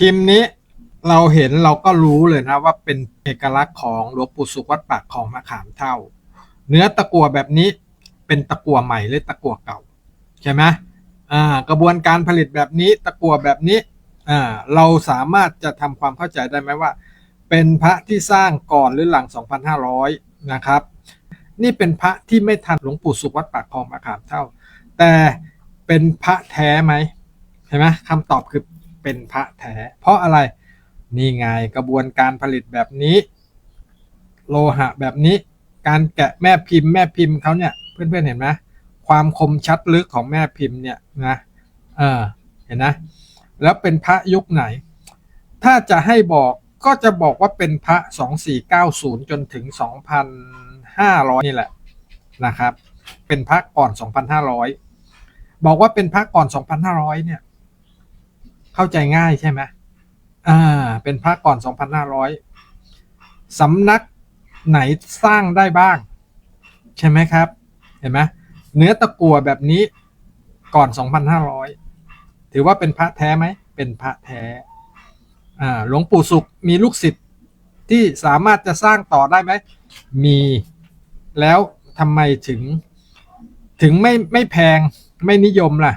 พิมพ์นี้เราเห็นเราก็รู้เลยนะว่าเป็นเอกลักษณ์ของหลวงปู่สุขวัดปากของมะขามเท่า เนื้อตะกั่วแบบนี้เป็นตะกั่วใหม่หรือตะกั่วเก่าใช่ไหมอ่ากระบวนการผลิตแบบนี้ตะกั่วแบบนี้อ่าเราสามารถจะทำความเข้าใจได้ไหมว่า เป็นพระที่สร้างก่อนหรือหลัง 2,500 นะครับ นี่เป็นพระที่ไม่ทันหลวงปู่สุขวัดปากคลองมะขามเท่า แต่เป็นพระแท้ไหมเห็นไหมคำตอบคือ เป็นพระแท้ เพราะอะไร นี่ไงกระบวนการผลิตแบบนี้ โลหะแบบนี้ การแกะแม่พิมพ์แม่พิมพ์เขาเนี่ยเพื่อนๆเห็นไหมความคมชัดลึกของแม่พิมพ์เนี่ยนะเออเห็นนะแล้วเป็นพระยุคไหน ถ้าจะให้บอกก็จะบอกว่าเป็นพระ 2490 จนถึง 2,500 นี่แหละนะครับ เป็นพระก่อน 2,500 บอกว่าเป็นพระก่อน 2,500 เนี่ย เข้าใจง่ายใช่ไหมอ่า เป็นพระก่อน 2,500สำนักไหนสร้างได้บ้าง ใช่ไหมครับ เห็นไหมเนื้อตะกั่วแบบนี้ก่อน 2,500 ถือว่าเป็นพระแท้ไหม เป็นพระแท้ อ่า หลวงปู่สุขมีลูกศิษย์ที่สามารถจะสร้างต่อได้ไหม มี แล้วทำไมถึง ถึงไม่ไม่แพงไม่นิยมล่ะ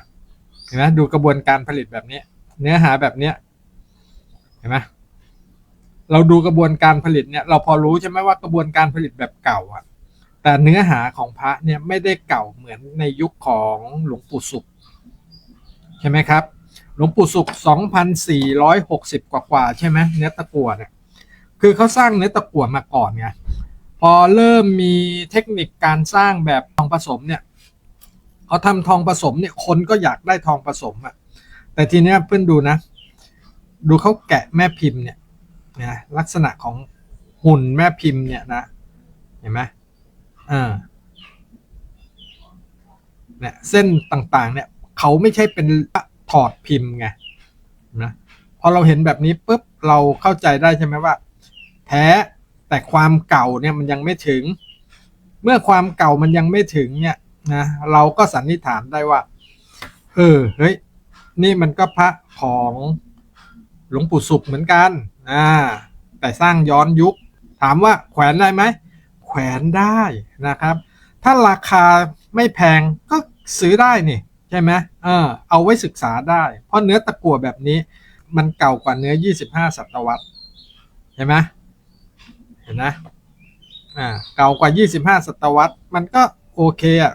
เห็นไหมดูกระบวนการผลิตแบบนี้ เนื้อหาแบบเนี้ยเห็นไหมเราดูกระบวนการผลิตเนี่ยเราพอรู้ใช่ไหมว่ากระบวนการผลิตแบบเก่าอะ แต่เนื้อหาของพระเนี่ยไม่ได้เก่าเหมือนในยุคของหลวงปู่สุข ใช่ไหมครับ หลวงปู่สุข 2,460 กว่ากว่าใช่ไหมเนื้อตะกั่วเนี่ยคือเขาสร้างเนื้อตะกั่วมาก่อนไงพอเริ่มมีเทคนิคการสร้างแบบทองผสมเนี่ยเขาทำทองผสมเนี่ยคนก็อยากได้ทองผสมอะ แต่ทีเนี้ยเพื่อนดูนะ ดูเขาแกะแม่พิมพ์เนี่ยนะลักษณะของหุ่นแม่พิมพ์เนี่ยนะ เห็นไหมอ่าเนี่ยเส้นต่างๆ เนี่ยเขาไม่ใช่เป็นถอดพิมพ์ไงนะพอเราเห็นแบบนี้ปุ๊บเราเข้าใจได้ใช่ไหมว่า แท้แต่ความเก่าเนี่ยมันยังไม่ถึง เมื่อความเก่ามันยังไม่ถึงเนี่ยนะเราก็สันนิษฐานได้ว่าเออเฮ้ย นี่มันก็พระของหลวงปู่สุขเหมือนกันอ่าแต่สร้างย้อนยุค ถามว่าแขวนได้ไหม แขวนได้นะครับ ถ้าราคาไม่แพงก็ซื้อได้นี่ใช่ไหมเออเอาไว้ศึกษาได้ เพราะเนื้อตะกั่วแบบนี้ มันเก่ากว่าเนื้อ 25 ศตวรรษเห็นไหมเห็นนะอ่าเก่ากว่า 25 ศตวรรษมันก็โอเคอะ